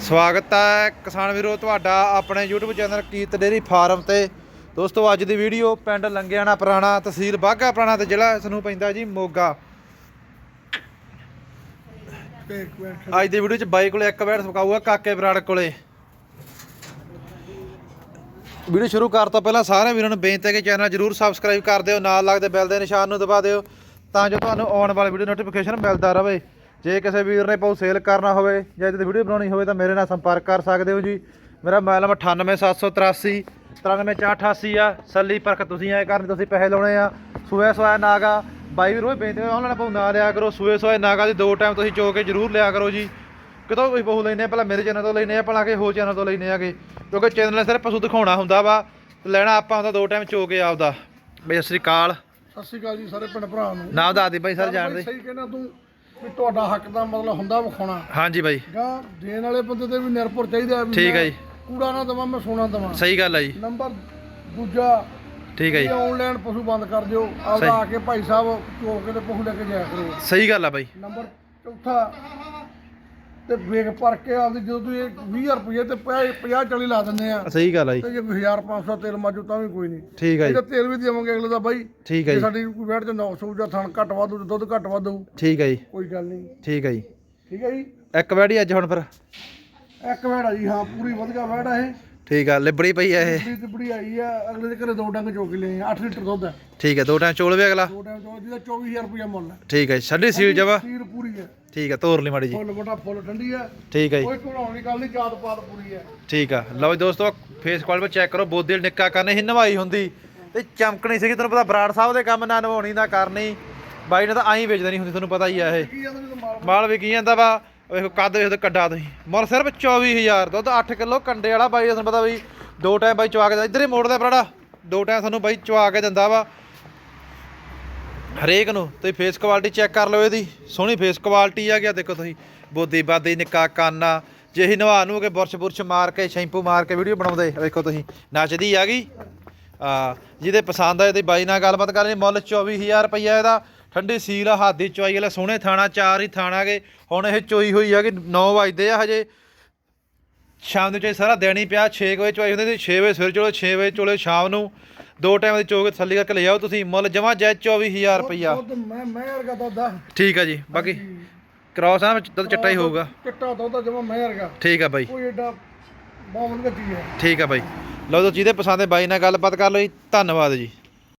ਸਵਾਗਤ ਹੈ ਕਿਸਾਨ ਵੀਰੋ, ਤੁਹਾਡਾ ਆਪਣੇ YouTube ਚੈਨਲ ਕੀਤ ਡੇਰੀ ਫਾਰਮ ਤੇ। ਦੋਸਤੋ, ਅੱਜ ਦੀ ਵੀਡੀਓ ਪਿੰਡ ਲੰਗਿਆਣਾ ਪੁਰਾਣਾ ਤਹਿਸੀਲ ਬਾਘਾ ਪੁਰਾਣਾ ਤੇ ਜ਼ਿਲ੍ਹਾ ਇਸ ਨੂੰ ਪੈਂਦਾ ਜੀ ਮੋਗਾ। ਅੱਜ ਦੀ ਵੀਡੀਓ ਚ ਬਾਈ ਕੋਲੇ ਇੱਕ ਬੈਠ ਸਪਕਾਊਗਾ ਕਾਕੇ ਬਰਾੜ ਕੋਲੇ। ਵੀਡੀਓ ਸ਼ੁਰੂ ਕਰਨ ਤੋਂ ਪਹਿਲਾਂ ਸਾਰੇ ਵੀਰਾਂ ਨੂੰ ਬੇਨਤੀ ਹੈ ਕਿ ਚੈਨਲ ਜਰੂਰ ਸਬਸਕ੍ਰਾਈਬ ਕਰ ਦਿਓ, ਨਾਲ ਲੱਗਦੇ ਬੈਲ ਦੇ ਨਿਸ਼ਾਨ ਨੂੰ ਦਬਾ ਦਿਓ, ਤਾਂ ਜੋ ਤੁਹਾਨੂੰ ਆਉਣ ਵਾਲੀ ਵੀਡੀਓ ਨੋਟੀਫਿਕੇਸ਼ਨ ਮਿਲਦਾ ਰਹੇ। ਜੇ ਕਿਸੇ ਵੀਰ ਨੇ ਪਾਉ ਸੇਲ ਕਰਨਾ ਹੋਵੇ ਜਾਂ ਇਹਦੀ ਵੀਡੀਓ ਬਣਾਉਣੀ ਹੋਵੇ ਤਾਂ ਮੇਰੇ ਨਾਲ ਸੰਪਰਕ ਕਰ ਸਕਦੇ ਹੋ ਜੀ। ਮੇਰਾ ਮੋਬਾਈਲ ਨੰਬਰ 98783 93488 ਆ। ਸੱਲੀ ਪਰਖ ਤੁਸੀਂ ਆਏ ਕਰਨ ਤੁਸੀਂ ਪੈਸੇ ਲਾਉਣੇ ਆ। ਸੂਏ ਸੋਇਆ ਨਾਗਾ ਬਾਈ ਵੀਰ ਉਹ ਬੇਨਤੀ ਹੈ ਉਹਨਾਂ ਨੇ ਪਾਉ ਨਾ ਲਿਆ ਕਰੋ। ਸੂਏ ਸੋਇਆ ਨਾਗਾ ਦੀ ਦੋ ਟਾਈਮ ਤੁਸੀਂ ਚੋ ਕੇ ਜਰੂਰ ਲਿਆ ਕਰੋ ਜੀ। ਕਿਤੋਂ ਕੋਈ ਪਸ਼ੂ ਲੈਨੇ ਆ ਪਹਿਲਾਂ ਮੇਰੇ ਚੈਨਲ ਤੋਂ ਲੈਨੇ ਆ ਭਲਾ ਕਿ ਹੋਰ ਚੈਨਲ ਤੋਂ ਲੈਨੇ ਆਗੇ। ਕਿਉਂਕਿ ਚੈਨਲ ਨੇ ਸਿਰਫ ਪਸ਼ੂ ਦਿਖਾਉਣਾ ਹੁੰਦਾ ਵਾ। ਲੈਣਾ ਆਪਾਂ ਹੁੰਦਾ ਦੋ ਟਾਈਮ ਚੋ ਕੇ ਆਪਦਾ। ਬਈ ਸਤਿ ਸ੍ਰੀ ਅਕਾਲ। ਸਤਿ ਸ਼੍ਰੀ ਅਕਾਲ ਜੀ ਸਾਰੇ ਪਿੰਡ ਭਰਾ ਨੂੰ। ਨਾਮ ਦੱਸ ਦੇ ਬਾਈ ਸਰ ਜਾਣਦੇ। ਸਹੀ ਕਹਿਣਾ ਤੂੰ। ਵੀ ਤੁਹਾਡਾ ਹੱਕ ਦਾ ਮਤਲਬ ਹੁੰਦਾ ਵਿਖਾਉਣਾ। ਹਾਂਜੀ ਬਾਈ। ਗਾ ਦੇਣ ਵਾਲੇ ਬੰਦੇ ਤੇ ਵੀ ਨਿਰਭਰ ਚਾਹੀਦਾ ਵੀ ਠੀਕ ਹੈ ਜੀ। ਕੂੜਾ ਨਾ ਦਵਾਂ ਮੈਂ ਸੋਨਾ ਦਵਾਂ। ਸਹੀ ਗੱਲ ਆ ਜੀ। ਨੰਬਰ ਦੂਜਾ ਠੀਕ ਹੈ ਜੀ। ਆਨਲਾਈਨ ਪਸ਼ੂ ਬੰਦ ਕਰ ਦਿਓ। ਆਪਦਾ। ਆ ਕੇ ਭਾਈ ਸਾਹਿਬ ਚੋ ਕੇ ਤੇ ਪਸ਼ੂ ਲੈ ਕੇ ਜਾਇਆ ਕਰੋ। ਸਹੀ ਗੱਲ ਆ ਬਾਈ। ਨੰਬਰ ਚੌਥਾ ਤੇ ਵੇਖ ਪਰ ਕੇ ਆਪਦੀ ਜਦੋਂ ਤੁਸੀਂ 20000 ਰੁਪਏ ਤੇ 50 40 ਲਾ ਦਿੰਦੇ ਆ। ਸਹੀ ਗੱਲ ਆ ਜੀ। ਤੇ ਜੇ 1500 ਤੇਲ ਮਾਜੂ ਤਾਂ ਵੀ ਕੋਈ ਨਹੀਂ। ਠੀਕ ਆ ਜੀ। ਇਹਦਾ ਤੇਲ ਵੀ ਦੇਵਾਂਗੇ ਅਗਲੇ ਦਾ ਬਾਈ। ਠੀਕ ਆ ਜੇ ਜੀ। ਸਾਡੀ ਕੋਈ ਵੈਟ ਚ 900 ਜਾਂ ਥਣ ਘੱਟ ਵਾਧੂ ਦੁੱਧ ਘੱਟ ਵਾਧੂ ਠੀਕ ਆ ਜੀ। ਕੋਈ ਗੱਲ ਨਹੀਂ। ਠੀਕ ਆ ਜੀ। ਠੀਕ ਹੈ ਜੀ। ਇੱਕ ਵੈੜੀ ਅੱਜ ਹੁਣ ਫਿਰ। ਇੱਕ ਵੈੜ ਆ ਜੀ ਹਾਂ ਪੂਰੀ ਵਧੀਆ ਵੈੜ ਆ ਇਹ। ਠੀਕ ਆ ਲਿਬੜੀ ਪਈ ਆ ਇਹ। ਬੜੀ ਤੇ ਆਈ ਆ ਅਗਲੇ ਦੇ ਘਰੇ ਦੋ ਡੰਗ ਚੋਕ ਲਏ 8 ਲੀਟਰ ਦੁੱਧ ਹੈ ਠੀਕ ਆ ਦੋ ਟਾਈਮ ਚੋਲ ਵੀ ਅਗਲਾ। ਦੋ ਟਾਈਮ ਚੋਕ ਜਿਹਦਾ 24000 ਰੁਪਇਆ ਮੁੱਲ ਹੈ ਠੀਕ ਆ ਜੀ ਛੱਡੀ ਸੀਲ ਜਵਾ ਸੀਰ ਪੂਰੀ ਹੈ ਠੀਕ ਆ ਤੋਰ ਲਈ ਮਾੜੀ ਜੀ। ਫੁੱਲ ਬਟਾ ਫੁੱਲ ਠੰਡੀ ਹੈ ਠੀਕ ਆ ਜੀ। ਕੋਈ ਘੁਣਾਉਣ ਦੀ ਗੱਲ ਨਹੀਂ ਜਾਤ ਪਾਤ ਪੂਰੀ ਹੈ ਠੀਕ ਆ। ਲਓ ਜੀ ਦੋਸਤੋ ਫੇਸ ਕੁਆਲਿਟੀ ਚੈੱਕ ਕਰੋ ਬੋਦੀ ਵਾਲੀ ਨਿੱਕਾ ਕਰਨੇ ਸੀ ਨਵਾਈ ਹੁੰਦੀ। ਤੇ ਚਮਕਣੀ ਸੀਗੀ ਤੁਹਾਨੂੰ ਪਤਾ ਬਰਾੜ ਸਾਹਿਬ ਦੇ ਕੰਮ ਨਾ ਨਵਾਉਣੀ ਨਾ ਕਰਨੀ ਬਾਈ ਨੇ ਤਾਂ ਐਂ ਵੇਚ ਦੇਣੀ ਹੁੰਦੀ ਤੁਹਾਨੂੰ ਪਤਾ ਹੀ ਆ ਇਹ। ਮਾਲ ਵਿਕੀ ਜਾਂਦਾ ਵਾ। ਵੇਖੋ ਕੱਦ ਵੇਖੋ ਕੱਡਾ ਤੁਸੀਂ। ਮੁੱਲ ਸਿਰਫ 24000 ਦੁੱਧ 8 ਕਿਲੋ ਕੰਡੇ ਵਾਲਾ ਬਾਈ ਤੁਹਾਨੂੰ ਪਤਾ ਬਈ ਦੋ ਟਾਈਮ ਬਾਈ ਚਵਾ ਕੇ ਇੱਧਰ ਹੀ ਮੋੜਦਾ ਬਰਾੜਾ ਦੋ ਟਾਈਮ ਤੁਹਾਨੂੰ ਬਾਈ ਚਵਾ ਕੇ ਦਿੰਦਾ ਵਾ। ਹਰੇਕ ਨੂੰ ਤੁਸੀਂ ਫੇਸ ਕੁਆਲਿਟੀ ਚੈੱਕ ਕਰ ਲਓ ਇਹਦੀ। ਸੋਹਣੀ ਫੇਸ ਕੁਆਲਿਟੀ ਆ ਗਿਆ, ਦੇਖੋ ਤੁਸੀਂ। ਬੋਦੀ ਬਾਦੀ, ਨਿੱਕਾ ਕਾਨਾ। ਜੇ ਇਹ ਨਵਾ ਨੂੰ ਕੇ ਬੁਰਸ਼ ਬੁਰਸ਼ ਮਾਰ ਕੇ ਸ਼ੈਂਪੂ ਮਾਰ ਕੇ ਵੀਡੀਓ ਬਣਾਉਂਦੇ। ਵੇਖੋ ਤੁਸੀਂ, ਨੱਚਦੀ ਆ ਗਈ। ਆ ਜਿਹਦੇ ਪਸੰਦ ਆਏ ਤੇ ਬਾਈ ਨਾਲ ਗੱਲਬਾਤ ਕਰ ਕਰਨੀ ਮੁੱਲ 24000 ਰੁਪਈਆ ਇਹਦਾ। ਠੰਡੀ ਸੀਲ ਹਾਦੀ ਚਵਾਈ ਵਾਲਾ, ਸੋਹਣੇ ਥਾਣਾ, ਚਾਰ ਹੀ ਥਾਣਾ ਗਏ। ਹੁਣ ਇਹ ਚੋਈ ਹੋਈ ਆ ਕਿ 9 ਵਜਦੇ ਆ ਹਜੇ। ਸ਼ਾਮ ਨੂੰ ਚਾਹੇ ਸਾਰਾ ਦਿਨ ਹੀ ਪਿਆ 6 ਵਜੇ ਚਵਾਈ ਹੁੰਦੀ ਸੀ 6 ਵਜੇ ਸਵੇਰ ਚੋਲੇ 6 ਵਜੇ ਚੋਲੇ ਸ਼ਾਮ ਨੂੰ ਦੋ ਟਾਈਮ ਦੀ ਚੋ ਕੇ ਥੱਲੇ ਕਰਕੇ ਲੈ ਜਾਓ ਤੁਸੀਂ ਮੁੱਲ ਜਮਾ ਜੈ 24000 ਰੁਪਈਆ। ਦੁੱਧ ਮੈਂ ਮੈਂ ਵਰਗਾ ਦੁੱਧ ਆ। ਠੀਕ ਆ ਜੀ ਬਾਕੀ ਕ੍ਰਾਸ ਆ ਦੁੱਧ ਚਿੱਟਾ ਹੀ ਹੋਊਗਾ। ਚਿੱਟਾ ਦੁੱਧ ਜਮਾ ਮੈਂ ਵਰਗਾ। ਠੀਕ ਆ ਬਾਈ। ਕੋਈ ਏਡਾ ਬਾਵਨ ਗੱਟੀ ਹੈ ਠੀਕ ਆ ਬਾਈ। ਲਓ ਜੀ ਜਿਹਦੇ ਪਸੰਦ ਹੈ ਬਾਈ ਨਾਲ ਗੱਲਬਾਤ ਕਰ ਲਓ ਜੀ। ਧੰਨਵਾਦ ਜੀ।